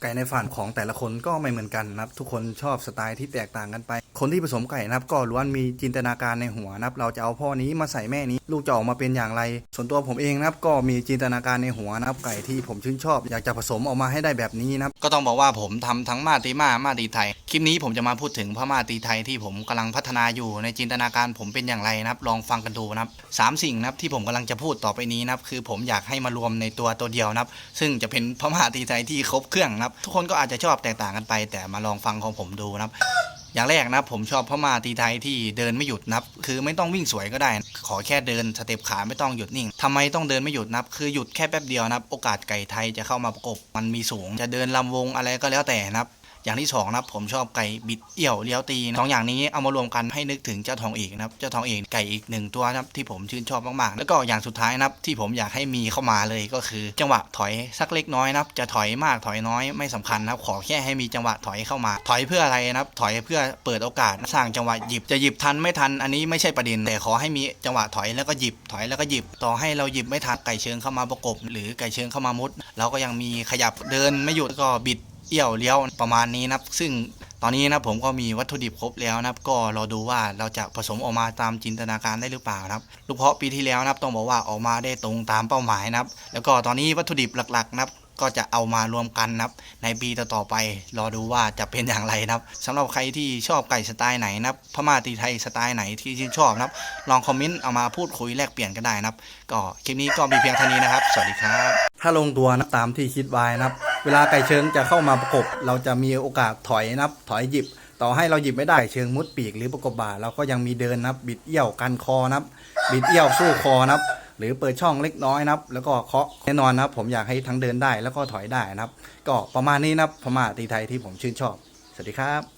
ไก่ในฝันของแต่ละคนก็ไม่เหมือนกันนะครับ ทุกคนชอบสไตล์ที่แตกต่างกันไป คนที่ผสมไก่นะครับ ก็ล้วนมีจินตนาการในหัวนะครับ เราจะเอาพ่อนี้มาใส่แม่นี้ ลูกจะออกมาเป็นอย่างไร ส่วนตัวผมเองนะครับ ก็มีจินตนาการในหัวนะครับ ไก่ที่ผมชื่นชอบ อยากจะผสมออกมาให้ได้แบบนี้นะครับ ก็ต้องบอกว่าผมทำทั้งมาตีมามาตีไทย คลิปนี้ผมจะมาพูดถึงพม่าตีไทยที่ผมกำลังพัฒนาอยู่ในจินตนาการผมเป็นอย่างไรนะครับ ลองฟังกันดูนะครับสามสิ่งนะครับที่ผมกำลังจะพูดต่อไปนี้นะครับ คือผมอยากให้มารวมในตัวตัวเดียวนะครับ ซึ่งจะเป็นพม่าตีไทยที่ครบเครื่องนะครับทุกคนก็อาจจะชอบแตกต่างกันไป แต่มาลองฟังของผมดูนะครับ อย่างแรกนะครับผมชอบพม่าตีไทยที่เดินไม่หยุดนับ คือไม่ต้องวิ่งสวยก็ได้ ขอแค่เดินสเต็ปขาไม่ต้องหยุดนิ่งทำไมต้องเดินไม่หยุดนับ คือหยุดแค่แป๊บเดียวนะครับ โอกาสไก่ไทยจะเข้ามาประกบมันมีสูง จะเดินลำวงอะไรก็แล้วแต่นะครับ อย่างที่สองนะครับผมชอบไก่บิดเอี่ยวเลี้ยวตีนสองอย่างนี้เอามารวมกันให้นึกถึงเจ้าทองเอกนะครับเจ้าทองเอกไก่อีกหนึ่งตัวนะครับที่ผมชื่นชอบมากๆ แล้วก็อย่างสุดท้ายนะครับที่ผมอยากให้มีเข้ามาเลยก็คือ จังหวะถอยสักเล็กน้อยนะครับจะถอยมากถอยน้อยไม่สำคัญนะครับขอแค่ให้มีจังหวะถอยเข้ามา ถอยเพื่ออะไรนะครับถอยเพื่อเปิดโอกาสสร้างจังหวะหยิบจะหยิบทันไม่ทันอันนี้ไม่ใช่ประเด็นแต่ขอให้มีจังหวะถอยแล้วก็หยิบถอยแล้วก็หยิบต่อให้เราหยิบไม่ทันไก่เชิงเข้ามาประกบ หรือไก่เชิงเข้ามามุดเราก็ยังมีขยับเดินไม่หยุดก็บิด เอี่ยวเลี้ยวประมาณนี้นะครับ ซึ่งตอนนี้นะผมก็มีวัตถุดิบครบแล้วนะครับ ก็รอดูว่าเราจะผสมออกมาตามจินตนาการได้หรือเปล่านะครับ ลูกเพาะปีที่แล้วนะครับต้องบอกว่าออกมาได้ตรงตามเป้าหมายนะครับ แล้วก็ตอนนี้วัตถุดิบหลักๆนะครับก็จะเอามารวมกันนะครับ ในปีต่อๆไป รอดูว่าจะเป็นอย่างไรนะครับสำหรับใครที่ชอบไก่สไตล์ไหนนะครับพม่าตีไทยสไตล์ไหนที่ชื่นชอบนะครับ ลองคอมเมนต์เอามาพูดคุยแลกเปลี่ยนกันได้นะครับ ก็คลิปนี้ก็มีเพียงเท่านี้นะครับ สวัสดีครับ ถ้าลงตัวนะตามที่คิดไว้นะครับ เวลาไก่เชิงจะเข้ามาประกบ เราจะมีโอกาสถอยนะครับ ถอยหยิบ ต่อให้เราหยิบไม่ได้ไก่เชิงมุดปีกหรือประกบบ่าเราก็ยังมีเดินนะครับ บิดเอี้ยวกันคอนะครับ บิดเอี้ยวสู้คอนะครับ หรือเปิดช่องเล็กน้อยนะครับ แล้วก็เคาะแน่นอนนะครับ ผมอยากให้ทั้งเดินได้แล้วก็ถอยได้นะครับ ก็ประมาณนี้นะครับพม่าตีไทยที่ผมชื่นชอบ สวัสดีครับ